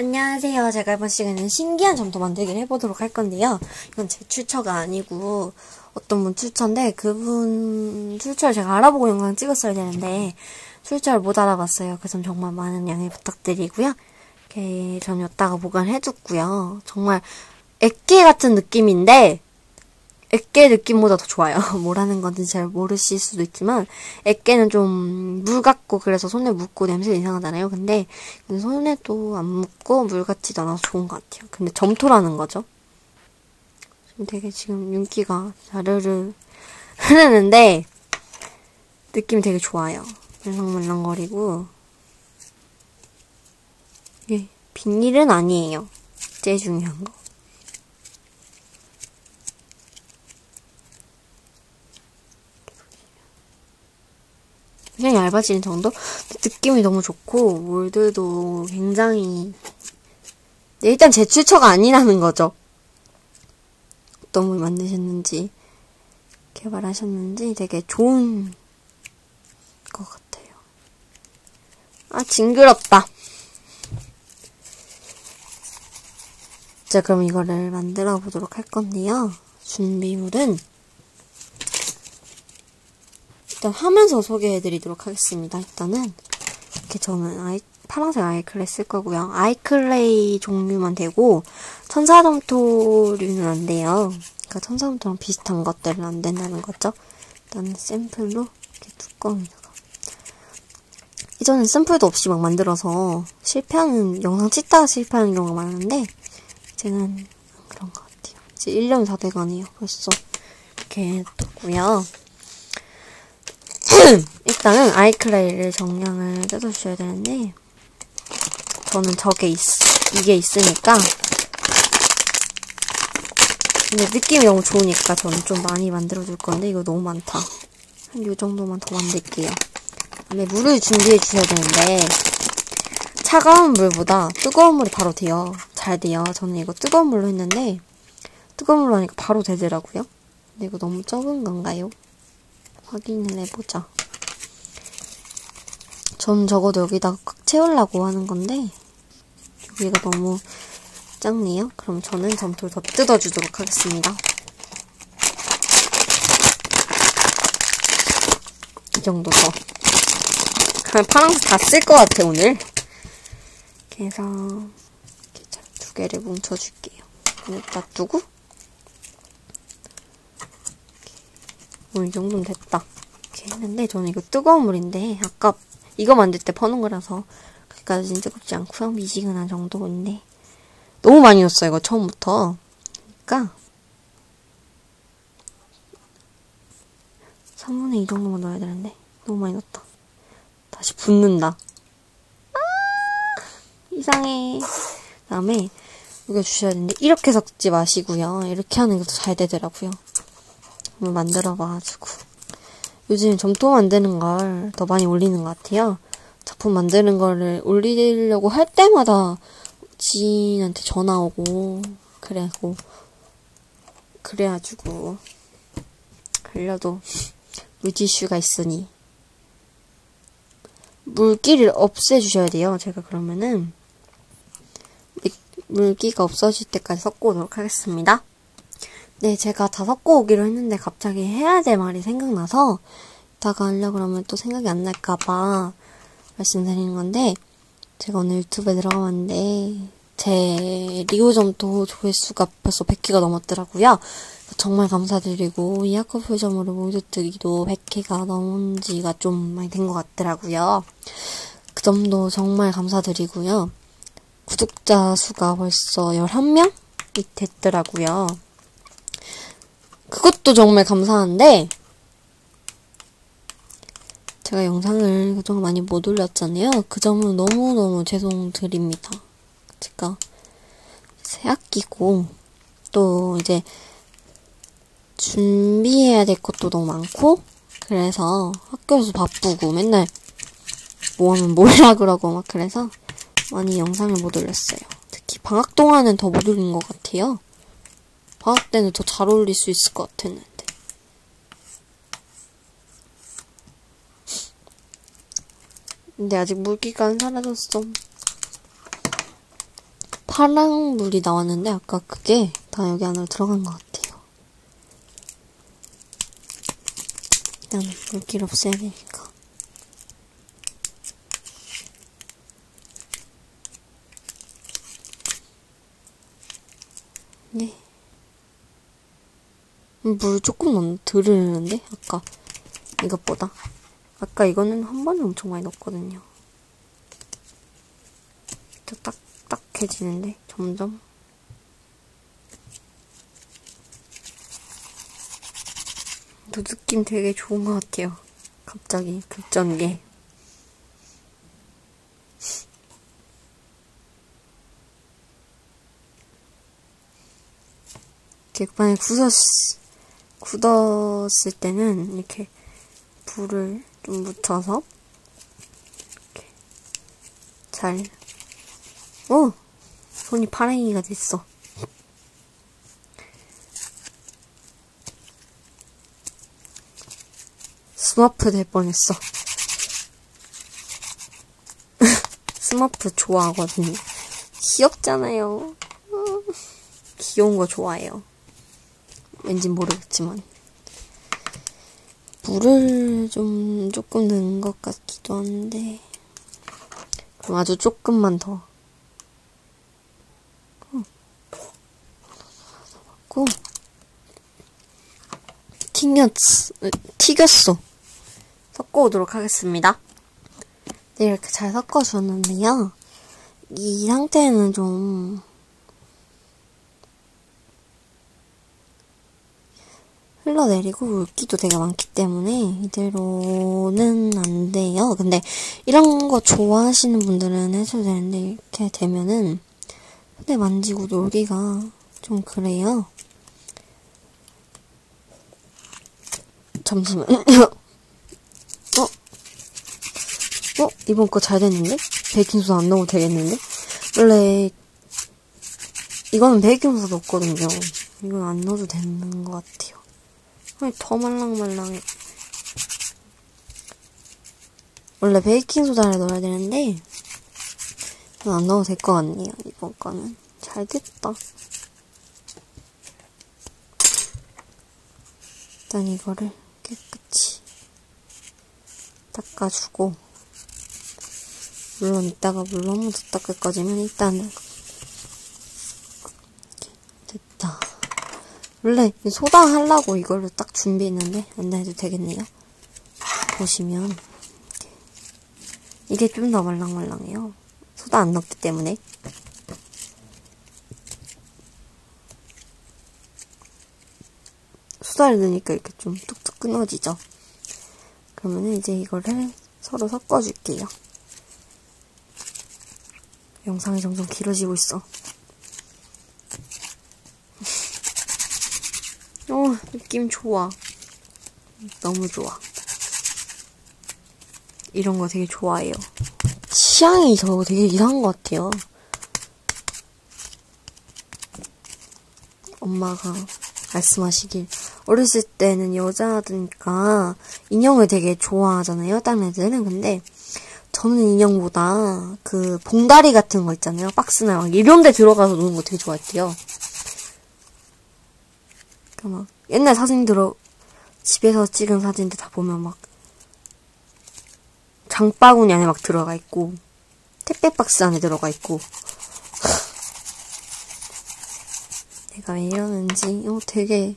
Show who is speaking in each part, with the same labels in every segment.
Speaker 1: 안녕하세요. 제가 이번 시간에는 신기한 점토 만들기를 해보도록 할 건데요. 이건 제 출처가 아니고 어떤 분 출처인데 그분 출처를 제가 알아보고 영상 찍었어야 되는데 출처를 못 알아봤어요. 그래서 정말 많은 양해 부탁드리고요. 이렇게 전 여기다가 보관해뒀고요. 정말 액계 같은 느낌인데 액계 느낌보다 더 좋아요. 뭐라는 건지 잘 모르실 수도 있지만 액계는 좀 물 같고 그래서 손에 묻고 냄새 이상하잖아요. 근데 손에도 안 묻고 물 같지도 않아서 좋은 것 같아요. 근데 점토라는 거죠. 지금 되게 지금 윤기가 자르르 흐르는데 느낌이 되게 좋아요. 말랑말랑거리고 이게 비닐은 아니에요. 제일 중요한 거. 그냥 얇아지는 정도? 느낌이 너무 좋고 몰들도 굉장히 네, 일단 제 출처가 아니라는 거죠. 어떤 분 만드셨는지 개발하셨는지 되게 좋은 것 같아요. 아 징그럽다. 자 그럼 이거를 만들어 보도록 할 건데요. 준비물은 일단 하면서 소개해드리도록 하겠습니다. 일단은 이렇게 저는 아이, 파란색 아이클레이 쓸 거고요. 아이클레이 종류만 되고 천사점토류는 안 돼요. 그러니까 천사점토랑 비슷한 것들은 안 된다는 거죠. 일단은 샘플로 이렇게 뚜껑에다가 이전엔 샘플도 없이 막 만들어서 실패하는 영상 찍다가 실패하는 경우가 많은데 이제는 그런 것 같아요. 이제 1년이 다 돼가네요. 벌써 이렇게 뒀고요. 일단은 아이클레이를 정량을 뜯어주셔야 되는데 저는 저게 있, 이게 있으니까 근데 느낌이 너무 좋으니까 저는 좀 많이 만들어줄 건데 이거 너무 많다. 한 요 정도만 더 만들게요. 그다음에 물을 준비해 주셔야 되는데 차가운 물보다 뜨거운 물이 바로 돼요. 잘 돼요. 저는 이거 뜨거운 물로 했는데 뜨거운 물로 하니까 바로 되더라고요. 근데 이거 너무 적은 건가요? 확인을 해보자. 전 적어도 여기다가 꽉 채우려고 하는 건데 여기가 너무 작네요. 그럼 저는 점토를 더 뜯어주도록 하겠습니다. 이 정도 더. 그냥 파란색 다 쓸 것 같아 오늘. 해서 이렇게 두 개를 뭉쳐줄게요. 여기다 두고 어, 이 정도면 됐다. 이렇게 했는데 저는 이거 뜨거운 물인데 아까 이거 만들 때 퍼는 거라서 그렇게까지는 뜨겁지 않고요. 미지근한 정도인데 너무 많이 넣었어요. 이거 처음부터. 그러니까 3분의 2 정도만 넣어야 되는데 너무 많이 넣었다. 다시 붓는다. 아 이상해. 그 다음에 녹여주셔야 되는데 이렇게 섞지 마시고요. 이렇게 하는 게더잘 되더라고요. 한번 만들어봐가지고 요즘 점토 만드는 걸 더 많이 올리는 것 같아요. 작품 만드는 거를 올리려고 할 때마다 지인한테 전화 오고 그래고 그래가지고 그래도 물티슈가 있으니 물기를 없애주셔야 돼요. 제가 그러면은 물기가 없어질 때까지 섞어 오도록 하겠습니다. 네, 제가 다 섞어 오기로 했는데 갑자기 해야 될 말이 생각나서 이따가 하려고 그러면 또 생각이 안 날까봐 말씀드리는 건데 제가 오늘 유튜브에 들어가봤는데 제 리오점토 조회수가 벌써 100개가 넘었더라고요. 정말 감사드리고 이하커 표점으로 모두 뜨기도 100개가 넘은 지가 좀 많이 된 것 같더라고요. 그 점도 정말 감사드리고요. 구독자 수가 벌써 11명이 됐더라고요. 그것도 정말 감사한데 제가 영상을 그동안 많이 못 올렸잖아요. 그 점은 너무너무 죄송드립니다. 제가 새 학기고 또 이제 준비해야 될 것도 너무 많고 그래서 학교에서 바쁘고 맨날 뭐 하면 뭐라 그러고 막 그래서 많이 영상을 못 올렸어요. 특히 방학 동안은 더 못 올린 것 같아요. 방학 때는 더 잘 어울릴 수 있을 것 같았는데. 근데 아직 물기가 안 사라졌어. 파란 물이 나왔는데 아까 그게 다 여기 안으로 들어간 것 같아요. 일단 물기를 없애야 되니까. 네. 물 조금 넣, 덜 흐르는데? 아까 이것보다. 아까 이거는 한 번에 엄청 많이 넣었거든요. 또 딱딱해지는데, 점점. 또 느낌 되게 좋은 것 같아요. 갑자기 급전개. 이렇게 만약 굳었, 굳었을 때는 이렇게 불을 좀 묻혀서 이렇게 잘, 오! 손이 파랭이가 됐어. 스머프 될 뻔했어. 스머프 좋아하거든요. 귀엽잖아요. 귀여운 거 좋아해요. 왠지 모르겠지만. 물을 좀 조금 넣은 것 같기도 한데. 그럼 아주 조금만 더. 고. 튀겼, 튀겼어. 섞어 오도록 하겠습니다. 네, 이렇게 잘 섞어주었는데요. 이 상태는 좀 흘러내리고 물기도 되게 많기 때문에 이대로는 안 돼요. 근데 이런 거 좋아하시는 분들은 해줘도 되는데 이렇게 되면은 손에 만지고 놀기가 좀 그래요. 잠시만요. 어? 어? 이번 거 잘 됐는데? 베이킹소다 안 넣어도 되겠는데? 원래 이거는 베이킹소다 없거든요. 이건 안 넣어도 되는 것 같아요. 아니, 더 말랑말랑해. 원래 베이킹소다를 넣어야 되는데, 안 넣어도 될 것 같네요, 이번 거는. 잘 됐다. 일단 이거를 깨끗이 닦아주고, 물론 이따가 물로 한번더 닦을 거지만, 일단은 됐다. 원래 소다 하려고 이걸로 딱 준비했는데 안 해도 되겠네요. 보시면 이게 좀 더 말랑말랑해요. 소다 안 넣기 때문에. 소다를 넣으니까 이렇게 좀 뚝뚝 끊어지죠. 그러면은 이제 이거를 서로 섞어줄게요. 영상이 점점 길어지고 있어. 어, 느낌 좋아. 너무 좋아. 이런 거 되게 좋아해요. 취향이 저 되게 이상한 것 같아요. 엄마가 말씀하시길. 어렸을 때는 여자들니까 인형을 되게 좋아하잖아요, 애들은. 근데 저는 인형보다 그 봉다리 같은 거 있잖아요. 박스나 막 이런 데 들어가서 노는 거 되게 좋아했대요. 막 옛날 사진 들어 집에서 찍은 사진들 다 보면 막 장바구니 안에 막 들어가 있고 택배 박스 안에 들어가 있고. 내가 왜 이러는지. 어 되게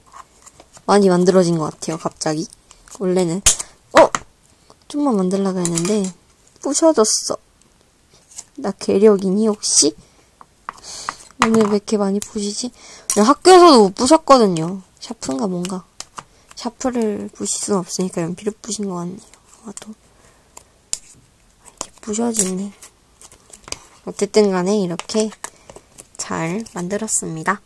Speaker 1: 많이 만들어진 것 같아요 갑자기. 원래는. 어! 좀만 만들라고 했는데 부셔졌어. 나 계력이니 혹시? 오늘 왜 이렇게 많이 부시지? 학교에서도 못 부셨거든요 샤프인가 뭔가. 샤프를 부실 수는 없으니까 연필을 부신 것 같네요. 아마도. 이렇게 부셔지네. 어쨌든 간에 이렇게 잘 만들었습니다.